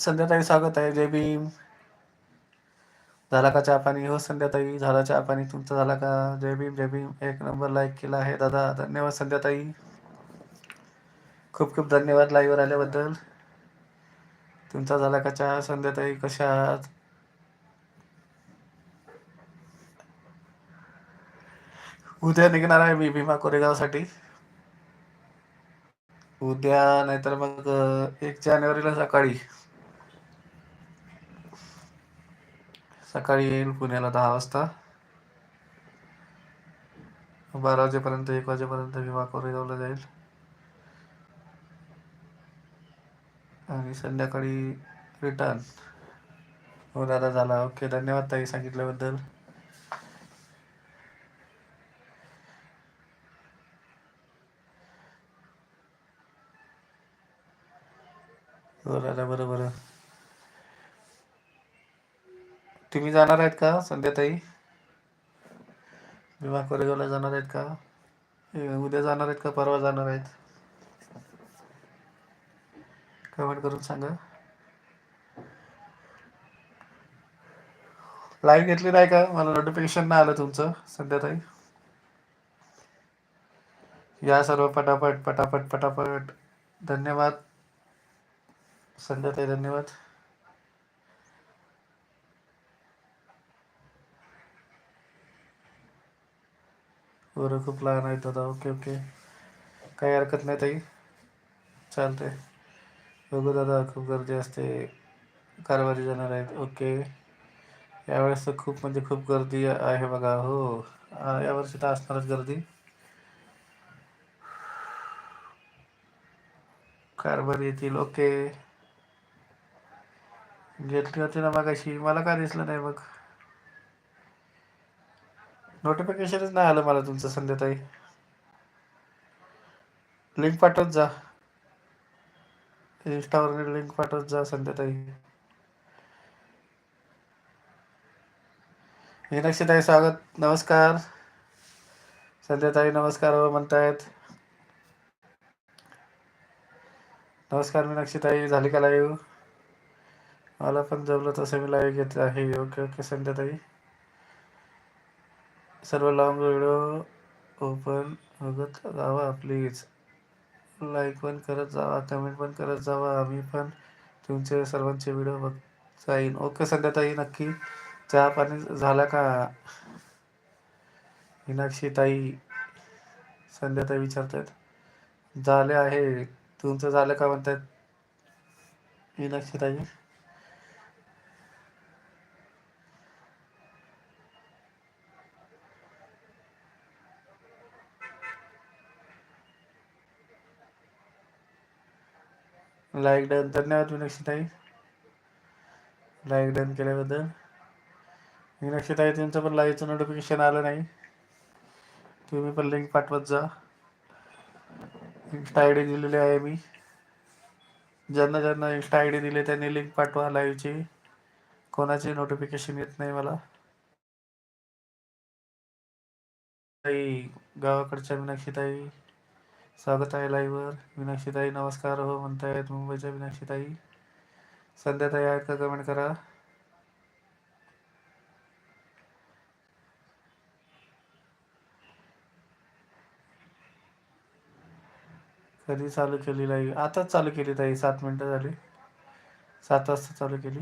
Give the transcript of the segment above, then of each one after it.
संध्याताई स्वागत आहे. जय भीम. झाला का चहा पाणी? हो संध्याताई झाला चहा पाणी. तुमचा झाला का? जय भीम जय भीम. एक नंबर लाईक केला आहे दादा. धन्यवाद संध्याताई. खूप खूप धन्यवाद लाईव्हवर आल्याबद्दल. तुमचा झाला का चहा? संध्याताई कशा आहात? उद्या निघणार आहे मी भीमा कोरेगावसाठी. उद्या नाहीतर मग एक जानेवारीला सकाळी. सकाळी येईल पुण्याला दहा वाजता. बारा वाजेपर्यंत एक वाजेपर्यंत भीमा कोरेगावला जाईल. आणि संध्याकाळी रिटर्न हो दादा झाला. ओके धन्यवाद ताई सांगितल्याबद्दल. हो दादा बरोबर. तुम्ही जाणार आहेत का संध्याताई? भीमा कोरेगावला जाणार आहेत का? उद्या जाणार आहेत का? परवा जाणार आहेत? कमेंट करून सांगा. लाईव्ह घेतली नाही का? मला नोटिफिकेशन नाही आलं तुमचं संध्याताई. या सर्व पटापट पटापट पटापट. धन्यवाद. संध्याताई धन्यवाद. बरं खूप लहान आहेत दादा ओके ओके. काही हरकत नाही ताई. चालते बघू दादा खूप गर्दी असते. कारवारी जाणार आहेत. ओके. यावेळेस तर खूप म्हणजे खूप गर्दी आहे बघा. हो. यावर्षी तर असणारच गर्दी. कारभार येतील. ओके. घेतली होती ना मगाशी. मला काय दिसलं नाही मग? नोटिफिकेशनच नाही आलं मला तुमचं संध्याताई. लिंक पाठवत जा. इंस्टावर लिंक पाठवत जा संध्याताई. मीनाक्षीताई स्वागत नमस्कार. संध्याताई नमस्कार हो म्हणतायत. नमस्कार मीनाक्षीताई झाली का लाईव्ह मला पण जमलं तसं मी लाईव्ह घेत आहे. ओके ओके संध्याताई. सर्व लॉंग व्हिडिओ ओपन बघत जावा प्लीज. लाईक पण करत जावा कमेंट पण करत जावा. आम्ही पण तुमचे सर्वांचे व्हिडिओ बघ जाईन ओके संध्याताई नक्की चहा पाणी झाला का? मीनाक्षी ताई संध्याताई विचारतात झाले आहे. तुमचं झालं का म्हणतात मीनाक्षी ताई? लाईक डन धन्यवाद मीनाक्षी ताई लाईक डन केल्याबद्दल. मीनाक्षी ताई तुमचं पण लाईव्हचं नोटिफिकेशन आलं नाही. तुम्ही पण लिंक पाठवत जा. इन्स्टा आय डी दिलेली आहे मी. ज्यांना ज्यांना इन्स्टा आय डी दिले त्यांनी लिंक पाठवा लाईव्हची कोणाची नोटिफिकेशन येत नाही मला. ताई गावाकडच्या मीनाक्षीताई स्वागत आहे लाईव्हवर. मीनाक्षीताई नमस्कार. हो म्हणतायत मुंबईच्या मीनाक्षीताई. संध्याताई आहेत का कमेंट करा? कधी चालू केली लाईव्ह? आताच चालू केली ताई. सात मिनटं झाली. सात वाजता चालू केली.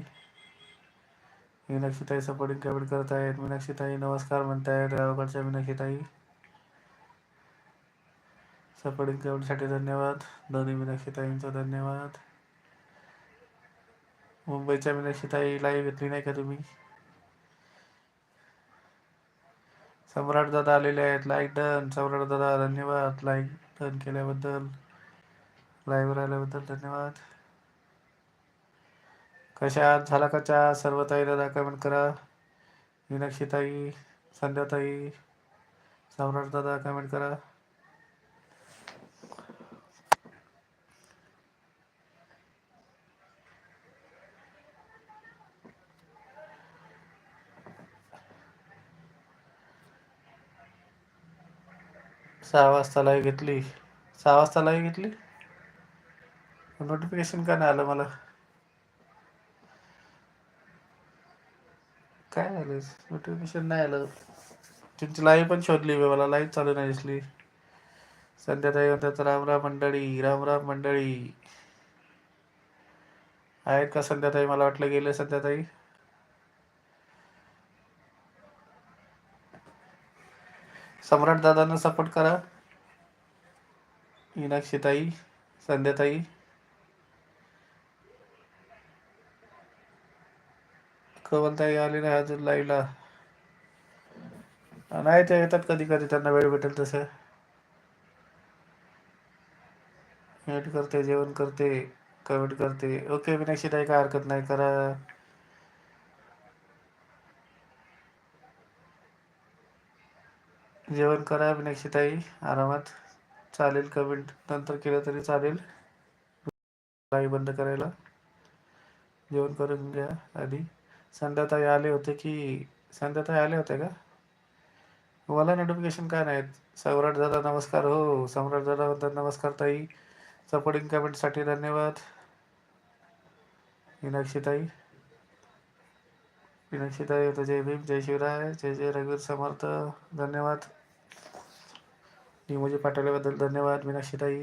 मीनाक्षीताई सपोर्टिंग कमेंट करत आहेत मीनाक्षीताई नमस्कार म्हणतायत. गावाकडच्या मीनाक्षीताई. सपोर्टिंग कमेंटसाठी धन्यवाद. दोन्ही मीनाक्षीताईंचा धन्यवाद. मुंबईच्या मीनाक्षीताई लाईव्ह घेतली नाही का तुम्ही? सम्राट दादा आलेले आहेत. लाईक डन सम्राट दादा धन्यवाद. लाईक डन केल्याबद्दल. लाईव्ह राहिल्याबद्दल धन्यवाद. कशा आहात? झाला का चहा? सर्व ताई दादा कमेंट करा. मीनाक्षीताई संध्याताई सम्राट दादा कमेंट करा. सहा वाजता लाईव्ह घेतली. सहा वाजता लाईव्ह घेतली? नोटिफिकेशन का नाही आलं मला? काय झालं? नोटिफिकेशन नाही आलं. तुमची लाईव्ह पण शोधली मला. लाईव्ह चालू नाही दिसली. संध्याकाळी म्हणतात रामराम मंडळी रामराम मंडळी. आहेत का संध्याताई मला वाटलं गेले संध्याताई सम्राट दादांना सपोर्ट करा. मीनाक्षीताई संध्याताई. कवलताई आली नाही अजून लाईव्हला नाही ते येतात कधी कधी त्यांना वेळ भेटेल तसं. वेट करते जेवण करते कमेंट करते. ओके मीनाक्षीताई काय हरकत नाही करा. जेवण करा मीनाक्षीताई आरामात चालेल कमेंट नंतर केलं तरी चालेल. लाईव्ह बंद करायला. जेवण करून घ्या आधी. संध्याताई आले होते की संध्याताई आले होते का? मला नोटिफिकेशन काय नाहीत? सम्राट दादा नमस्कार. हो सम्राट दादा म्हणतात नमस्कार ताई. सपोर्टिंग कमेंटसाठी धन्यवाद. मीनाक्षीताई मीनाक्षीताई होतं जय भीम जय शिवराय जय जय रघुवीर समर्थ. धन्यवाद. निमोजी पाठवल्याबद्दल धन्यवाद मीनाक्षीताई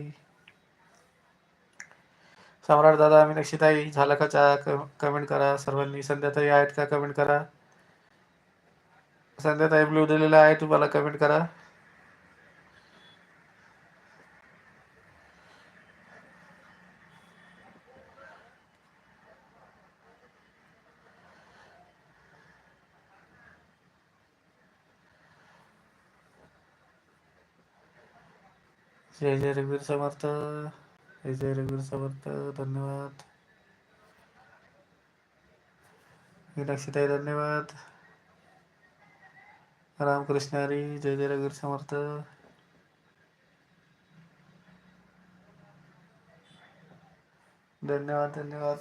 सम्राट दादा मीनाक्षीताई झालं का चा कमेंट करा सर्वांनी. संध्याताई आहेत का? कमेंट करा. संध्याताई ब्लू दिलेला आहे तुम्हाला कमेंट करा. जय जय रघुवीर समर्थ जय जय रघुवीर समर्थ धन्यवाद. मीनाक्षीताई धन्यवाद. रामकृष्ण हरी जय जय रघुवीर समर्थ. धन्यवाद धन्यवाद.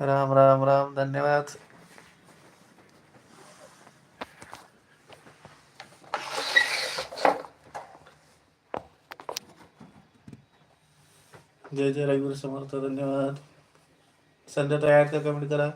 राम राम राम धन्यवाद. जय जय रविवार समर्थ धन्यवाद. संध्या तयार कमेंट करा.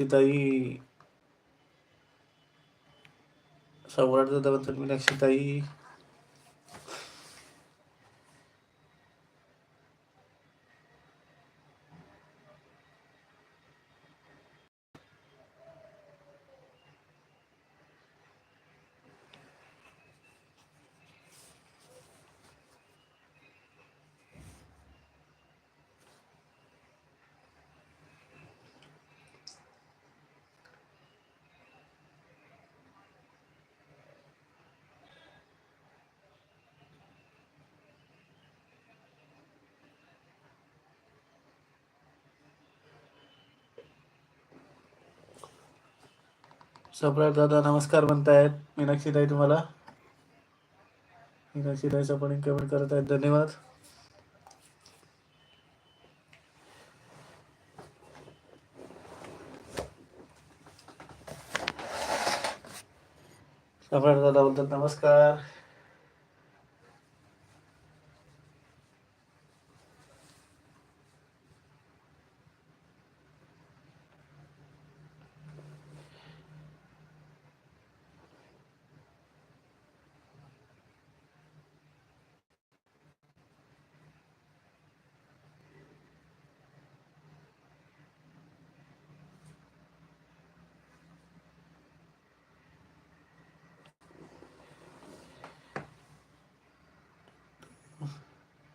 मीनाक्षीताई सम्राट दादा सप्राट दादा नमस्कार म्हणतायत. मीनाक्षीताई तुम्हाला. मीनाक्षीताई सपोर्टिंग कमेंट करत आहेत धन्यवाद. सप्राट दादा बोलतात नमस्कार.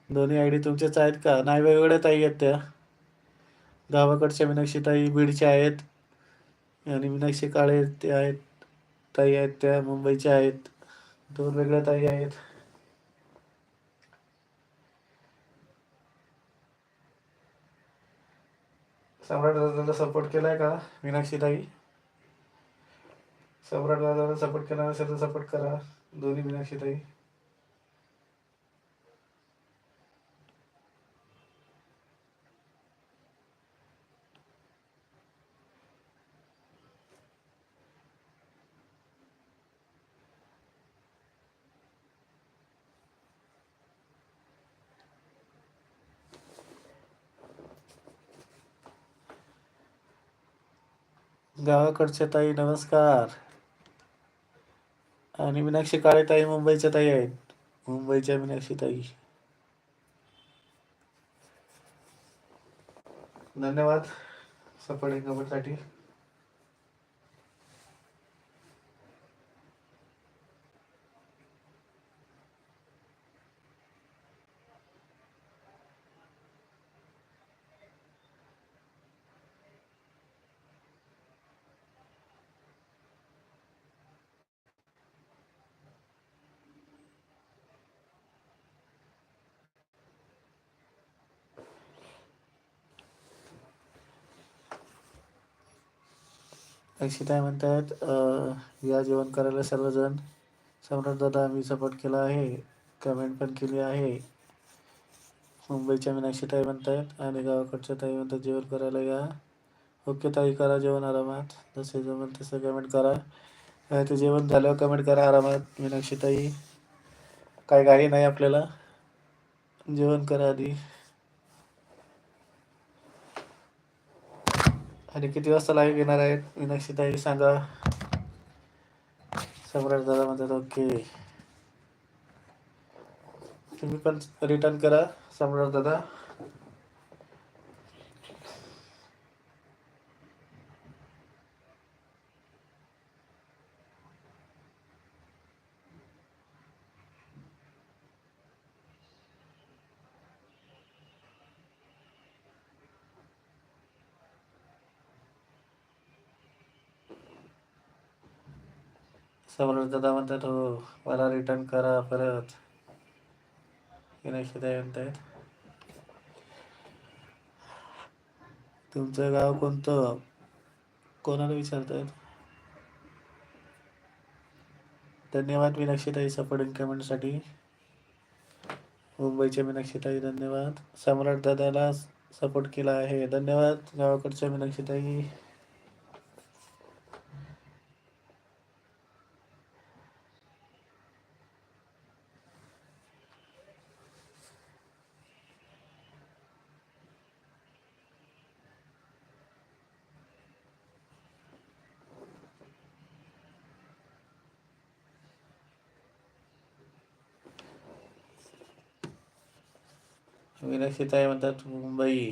दोन्ही आय डी तुमच्याच आहेत का? नाही वेगवेगळ्या ताई आहेत त्या. गावाकडच्या मीनाक्षी ताई बीडच्या आहेत आणि मीनाक्षी काळे ते आहेत ताई आहेत त्या मुंबईच्या आहेत. दोन वेगळ्या ताई आहेत. सम्राट दादाला सपोर्ट केलाय का? मीनाक्षी ताई? सम्राट दादाला सपोर्ट केला असेल तर सपोर्ट करा. दोन्ही मीनाक्षी ताई. गावाकडच्या ताई नमस्कार. आणि मीनाक्षी काळे ताई मुंबईच्या ताई आहेत. मुंबईच्या मीनाक्षी ताई. धन्यवाद सपोर्टिंग कमेंटसाठी अक्षिताई म्हणतात या जेवण करायला सर्वजण सम्राट दादा आम्ही सपोर्ट केला आहे कमेंट पण केली आहे. मुंबईच्या मीनाक्षी ताई म्हणतात आणि गावाकडच्या ताई म्हणतात जेवण करायला या. ओके ताई करा जेवण आरामात. जसे जमेल तसं कमेंट करा. ते जेवण झाल्यावर कमेंट करा आरामात मीनाक्षी ताई. काय घाई नाही आपल्याला. जेवण करा आधी. आणि किती वाजता लाईव्ह येणार आहेत? मीनाक्षीताई सांगा. सम्राट दादा म्हणतात ओके तुम्ही पण रिटर्न करा सम्राट दादा. सम्राट दादा म्हणतात हो मला रिटर्न करा परत. मीनाक्षी ताई म्हणतायत. तुमचं गाव कोणतं? कोणाला विचारतात धन्यवाद मीनाक्षीताई सपोर्टिंग कमेंटसाठी. मुंबईच्या मीनाक्षीताई धन्यवाद. सम्राट दादाला सपोर्ट केला आहे. धन्यवाद गावाकडच्या मीनाक्षीताई. मीनाक्षीताई म्हणतात मुंबई.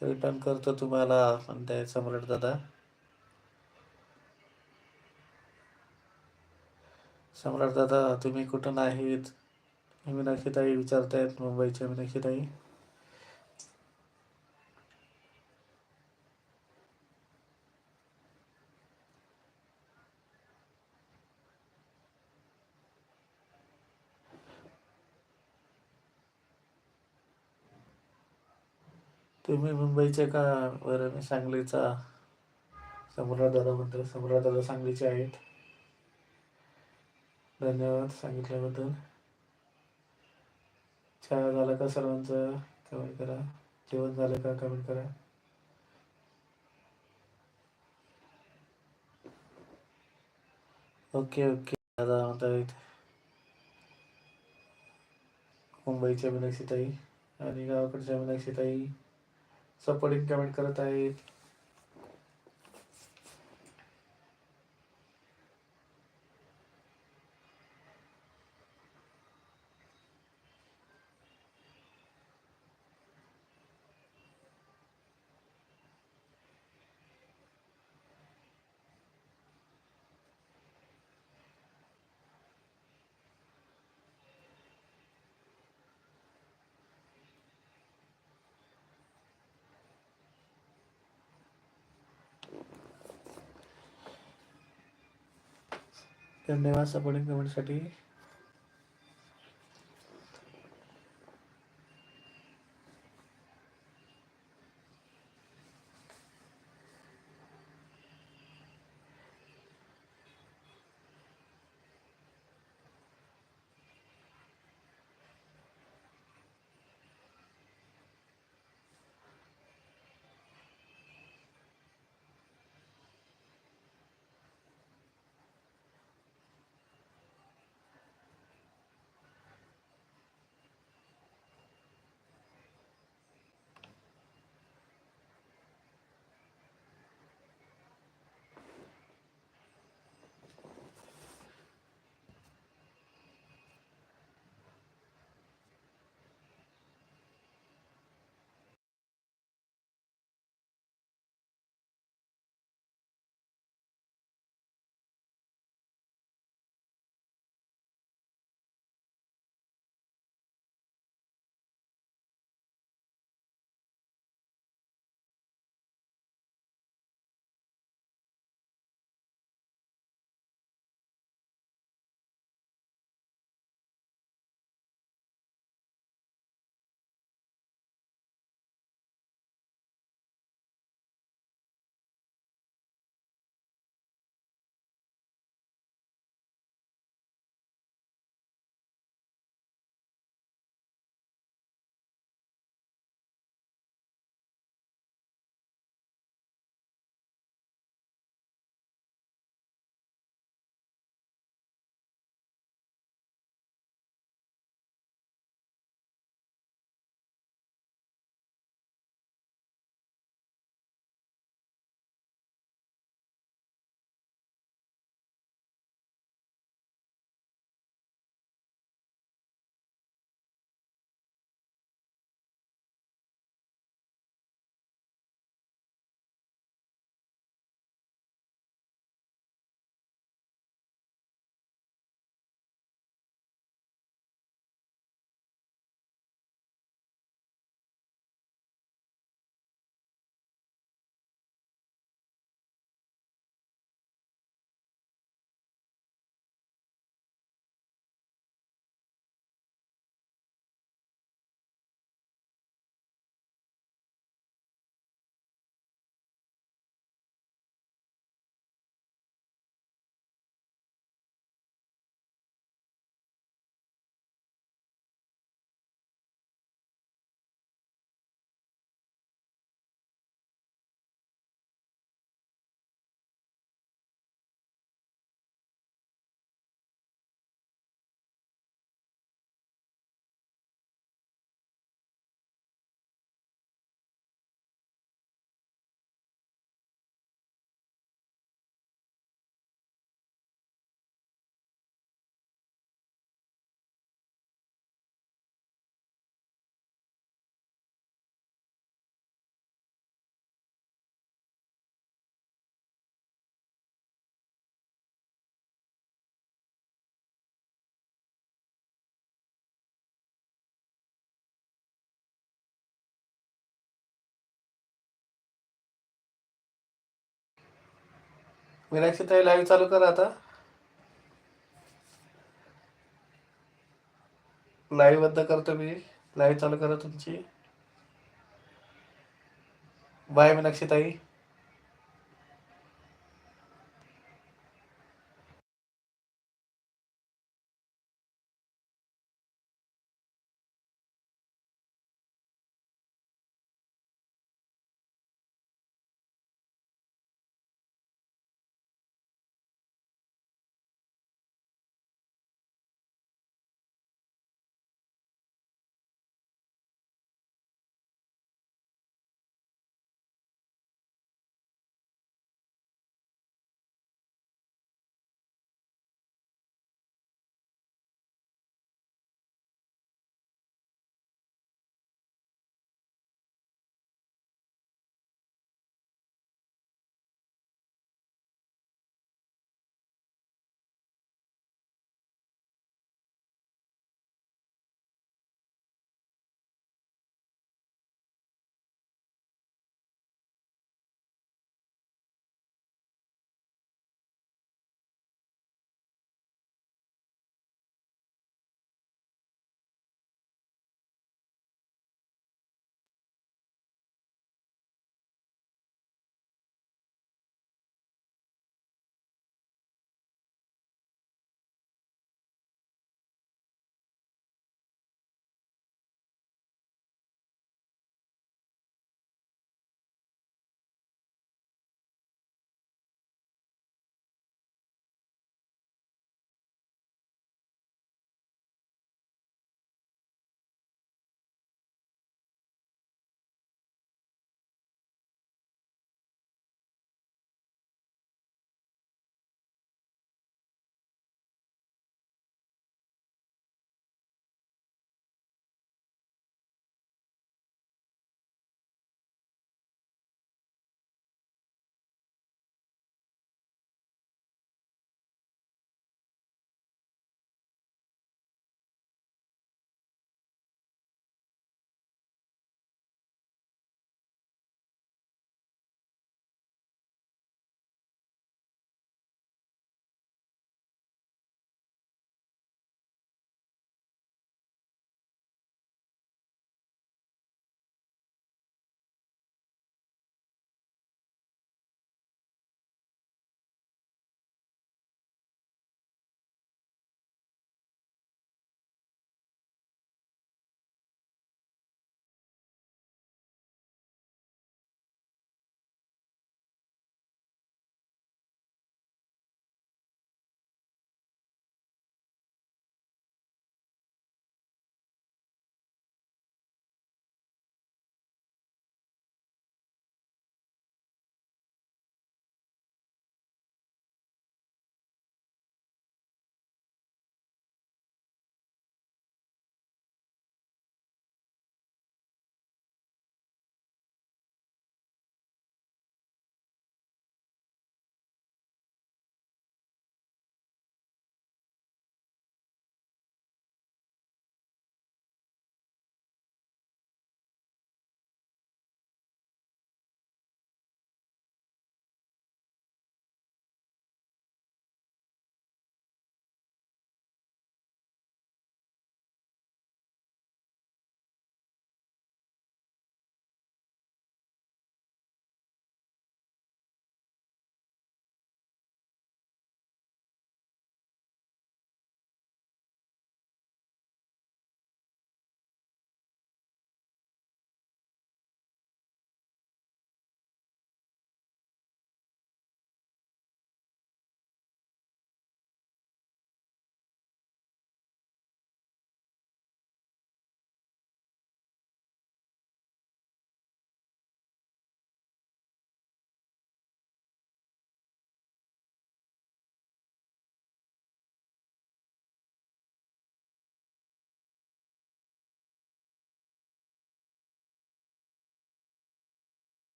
रिटर्न करतो तुम्हाला म्हणताय सम्राट दादा. सम्राट दादा तुम्ही कुठून आहेत? मीनाक्षीताई विचारतायत मुंबईच्या मीनाक्षीताई तुम्ही मुंबईचे का बरं मी सांगलीचा सम्राट दादा म्हणतो सम्राट दादा सांगलीचे आहेत. धन्यवाद सांगितल्याबद्दल. चहा झाला का सर्वांचं? कमेंट करा. जेवण झालं का? कमेंट करा. Okay okay. दादा म्हणतायत मुंबईच्या मीनाक्षीताई आणि गावाकडच्या मीनाक्षीताई. सपोर्टिंग कमेंट करत आहेत. धन्यवाद. सपोर्टिंग कमेंटसाठी. मीनाक्षीताई लाईव्ह चालू करा आता. लाईव्हबद्दल करतो मी. लाईव्ह चालू करा तुमची. बाय मीनाक्षीताई